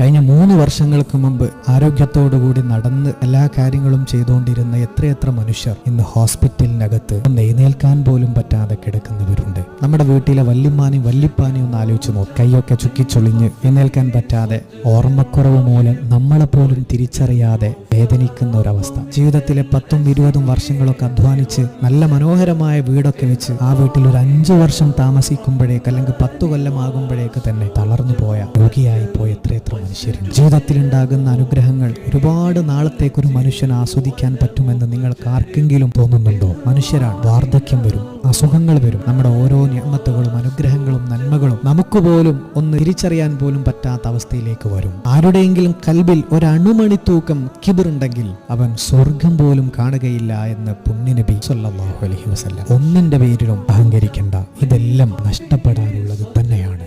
കഴിഞ്ഞ മൂന്ന് വർഷങ്ങൾക്ക് മുമ്പ് ആരോഗ്യത്തോടുകൂടി നടന്ന് എല്ലാ കാര്യങ്ങളും ചെയ്തുകൊണ്ടിരുന്ന എത്രയെത്ര മനുഷ്യർ ഇന്ന് ഹോസ്പിറ്റലിനകത്ത് ഒന്ന് എഴുന്നേൽക്കാൻ പോലും പറ്റാതെ കിടക്കുന്നവരുണ്ട് നമ്മുടെ വീട്ടിലെ വല്യമ്മാനെയും വല്യപ്പാനെയും ഒന്ന് ആലോചിച്ച് നോക്കും. കൈയൊക്കെ ചുക്കിച്ചൊളിഞ്ഞ് എന്നേൽക്കാൻ പറ്റാതെ ഓർമ്മക്കുറവ് മൂലം നമ്മളെപ്പോലും തിരിച്ചറിയാതെ വേദനിക്കുന്ന ഒരവസ്ഥ. ജീവിതത്തിലെ പത്തും ഇരുപതും വർഷങ്ങളൊക്കെ അധ്വാനിച്ച് നല്ല മനോഹരമായ വീടൊക്കെ വെച്ച് ആ വീട്ടിൽ ഒരു അഞ്ചു വർഷം താമസിക്കുമ്പോഴേക്ക് അല്ലെങ്കിൽ പത്തു കൊല്ലമാകുമ്പോഴേക്ക് തന്നെ തളർന്നു പോയ രോഗിയായി പോയ എത്രയെത്ര മനുഷ്യരുണ്ട്. ജീവിതത്തിൽ ഉണ്ടാകുന്ന അനുഗ്രഹങ്ങൾ ഒരുപാട് നാളത്തേക്ക് ഒരു മനുഷ്യൻ ആസ്വദിക്കാൻ പറ്റുമെന്ന് നിങ്ങൾക്ക് ആർക്കെങ്കിലും തോന്നുന്നുണ്ടോ? മനുഷ്യരാണ്. വാർദ്ധക്യം വരും. അസുഖങ്ങൾ വരും. നമ്മുടെ ഓരോ ആളുകളും നമുക്ക് പോലും ഒന്ന് തിരിച്ചറിയാൻ പോലും പറ്റാത്ത അവസ്ഥയിലേക്ക് വരും. ആരുടെയെങ്കിലും കൽബിൽ ഒരു അണുമണി തൂക്കം കിബിറുണ്ടെങ്കിൽ അവൻ സ്വർഗം പോലും കാണുകയില്ല എന്ന് പുണ്യനബി സല്ലാഹു അലഹി വസ്ല്ലാം ഒന്നിന്റെ പേരിലും അഹങ്കരിക്കേണ്ട. ഇതെല്ലാം നഷ്ടപ്പെടാനുള്ളത് തന്നെയാണ്.